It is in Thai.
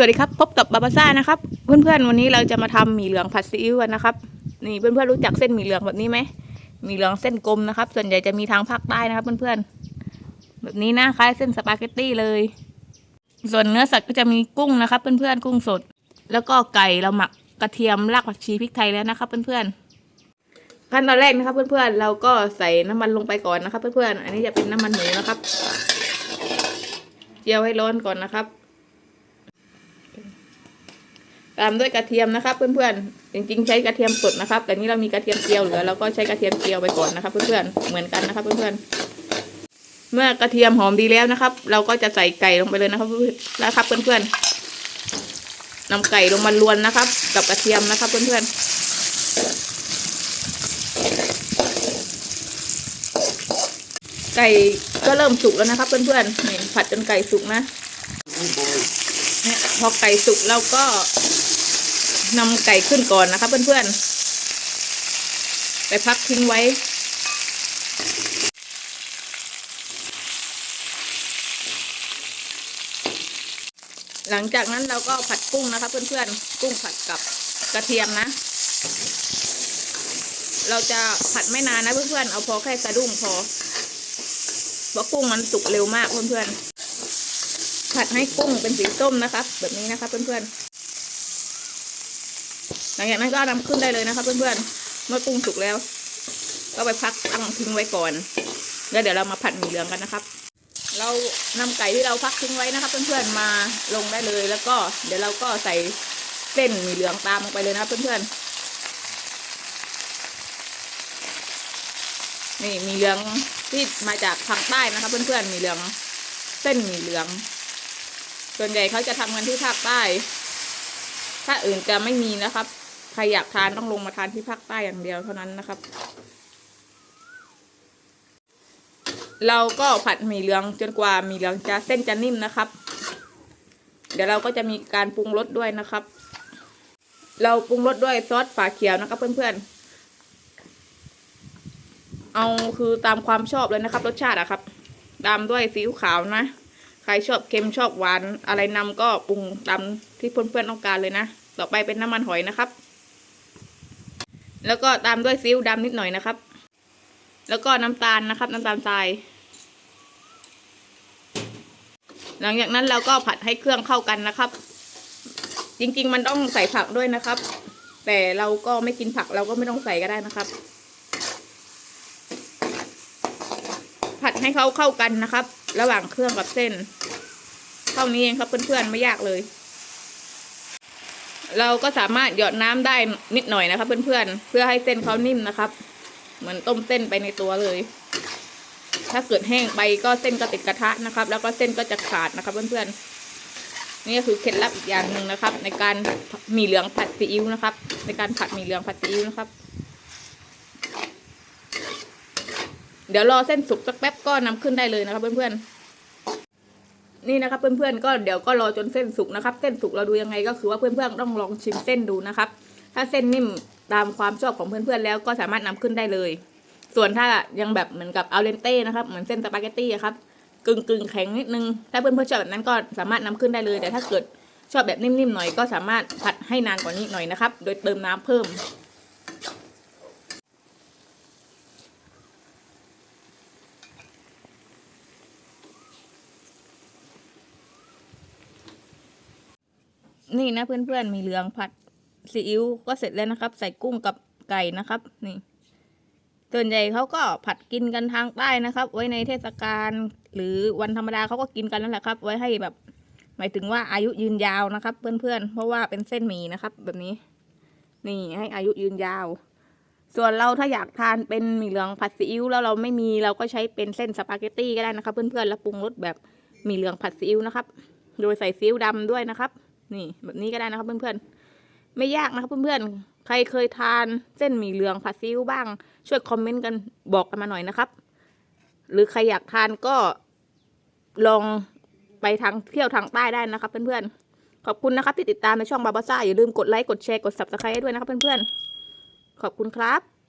วัสดีครับ พบกับบาบาซ่านะครับ เพื่อนๆวันนี้เราจะมาทำหมี่เหลืองผัดซีอิ๊วกันนะครับ นี่เพื่อนๆรู้จักเส้นหมี่เหลืองแบบนี้ไหมหมี่เหลืองเส้นกลมนะครับ ส่วนใหญ่จะมีทางภาคใต้นะครับ เพื่อนๆแบบนี้นะคล้ายเส้นสปาเกตตี้เลย ส่วนเนื้อสัตว์ก็จะมีกุ้งนะครับ เพื่อนๆกุ้งสด แล้วก็ไก่เราหมักกระเทียมรากผักชีพริกไทยแล้วนะครับ เพื่อนๆขั้นตอนแรกนะครับ เพื่อนๆเราก็ใส่น้ำมันลงไปก่อนนะครับ เพื่อนๆอันนี้จะเป็นน้ำมันหมูนะครับเจียวให้ร้อนก่อนนะครับ ตามด้วยกระเทียมนะครับ เพื่อนๆ จริงๆ ใช้กระเทียมสดนะครับ แต่นี้เรามีกระเทียมเจียวเหลือเราก็ใช้กระเทียมเจียวไปก่อนนะครับ เพื่อนๆ เหมือนกันนะครับ เพื่อนๆ เมื่อกระเทียมหอมดีแล้วนะครับ เราก็จะใส่ไก่ลงไปเลยนะครับนะครับ เพื่อนๆนำไก่ลงมาลวนนะครับ กับกระเทียมนะครับ เพื่อนๆ ไก่ก็เริ่มสุกแล้วนะครับ เพื่อนๆนี่ผัดจนไก่สุกนะเนี่ยพอไก่สุกเราก็ นำไก่ขึ้นก่อนนะคะเพื่อนๆ ไปพักทิ้งไว้ หลังจากนั้นเราก็ผัดกุ้งนะคะเพื่อนๆ กุ้งผัดกับกระเทียมนะ เราจะผัดไม่นานนะเพื่อนๆ เอาพอแค่สะดุ้งพอ เพราะกุ้งมันสุกเร็วมากเพื่อนๆ ผัดให้กุ้งเป็นสีส้มนะครับแบบนี้นะคะเพื่อนๆ หลังจากนั้นก็นำขึ้นได้เลยนะคะเพื่อนๆเมื่อกุ้งสุกแล้ว ก็ไปพักตั้งทิ้งไว้ก่อนแล้วเดี๋ยวเรามาผัดหมี่เหลืองกันนะครับ เรานำไก่ที่เราพักทิ้งไว้นะครับเพื่อนๆมาลงได้เลย แล้วก็เดี๋ยวเราก็ใส่เส้นหมี่เหลืองตามลงไปเลยนะเพื่อนๆนี่หมีเหลืองที่มาจากภาคใต้นะครับเพื่อนๆหมีเหลืองเส้นหมี่เหลือง ส่วนใหญ่เขาจะทำกันที่ภาคใต้ถ้าอื่นจะไม่มีนะครับ ใครอยากทานต้องลงมาทานที่ภาคใต้อย่างเดียวเท่านั้นนะครับ เราก็ผัดหมี่เหลืองจนกว่าหมี่เหลืองจะเส้นจะนิ่มนะครับ เดี๋ยวเราก็จะมีการปรุงรสด้วยนะครับ เราปรุงรสด้วยซอสฝาเขียวนะครับเพื่อนๆ เอาคือตามความชอบเลยนะครับ รสชาติอะครับ ตามด้วยซีอิ๊วขาวนะใครชอบเค็มชอบหวานอะไรนำก็ปรุงตามที่เพื่อนๆต้องการเลยนะ ต่อไปเป็นน้ำมันหอยนะครับ แล้วก็ตามด้วยซีอิ๊วดำนิดหน่อยนะครับ แล้วก็น้ำตาลนะครับ น้ำตาลทราย หลังจากนั้นเราก็ผัดให้เครื่องเข้ากันนะครับ จริงๆ มันต้องใส่ผักด้วยนะครับ แต่เราก็ไม่กินผักเราก็ไม่ต้องใส่ก็ได้นะครับ ผัดให้เขาเข้ากันนะครับ ระหว่างเครื่องกับเส้นเท่านี้เองครับเพื่อนๆไม่ยากเลย เราก็สามารถหยอดน้ำได้นิดหน่อยนะครับเพื่อนๆเพื่อให้เส้นเขานิ่มนะครับ เหมือนต้มเส้นไปในตัวเลย ถ้าเกิดแห้งไปก็เส้นก็ติดกระทะนะครับ แล้วก็เส้นก็จะขาดนะครับเพื่อนๆนี่ก็คือเคล็ดลับอีกอย่างหนึ่งนะครับ ในการหมี่เหลืองผัดซีอิ๊วนะครับ ในการผัดหมี่เหลืองผัดซีอิ๊วนะครับ เดี๋ยวรอเส้นสุกสักแป๊บก็นำขึ้นได้เลยนะครับเพื่อนๆ นี่นะครับเพื่อนๆก็เดี๋ยวก็รอจนเส้นสุกนะครับ เส้นสุกเราดูยังไงก็คือว่าเพื่อนๆต้องลองชิมเส้นดูนะครับ ถ้าเส้นนิ่มตามความชอบของเพื่อนๆแล้วก็สามารถนำขึ้นได้เลย ส่วนถ้ายังแบบเหมือนกับเอาเลนเต้นะครับเหมือนเส้นสปาเกตตี้ครับกึ่งกึ่งๆแข็งนิดนึง ถ้าเพื่อนๆชอบแบบนั้นก็สามารถนำขึ้นได้เลย แต่ถ้าเกิดชอบแบบนิ่มๆหน่อยก็สามารถผัดให้นานกว่านี้หน่อยนะครับ โดยเติมน้ำเพิ่ม นี่นะเพื่อนๆ มีเหลืองผัดซีอิ๊วก็เสร็จแล้วนะครับ ใส่กุ้งกับไก่นะครับ นี่ ส่วนใหญ่เขาก็ผัดกินกันทางใต้นะครับ ไว้ในเทศกาลหรือวันธรรมดาเขาก็กินกันนั่นแหละครับ ไว้ให้แบบ หมายถึงว่าอายุยืนยาวนะครับ เพื่อนๆ เพราะว่าเป็นเส้นหมี่นะครับ แบบนี้ นี่ให้อายุยืนยาว ส่วนเราถ้าอยากทานเป็นหมี่เหลืองผัดซีอิ๊วแล้วเราไม่มีเราก็ใช้เป็นเส้นสปาเกตตี้ก็ได้นะครับ เพื่อนๆแล้วปรุงรสแบบหมี่เหลืองผัดซีอิ๊วนะครับ โดยใส่ซีอิ๊วดำด้วยนะครับ นี่แบบนี้ก็ได้นะครับเพื่อนๆ ไม่ยากนะครับเพื่อนๆ ใครเคยทานเส้นหมี่เหลืองผัดซีอิ๊วบ้าง ช่วยคอมเมนต์กันบอกกันมาหน่อยนะครับ หรือใครอยากทานก็ลองไปทางเที่ยวทางใต้ได้นะครับเพื่อนๆ ขอบคุณนะครับที่ติดตามในช่องบาบาซ่าอย่าลืมกดไลค์กดแชร์กด subscribe ให้ด้วยนะครับเพื่อนๆ ขอบคุณครับ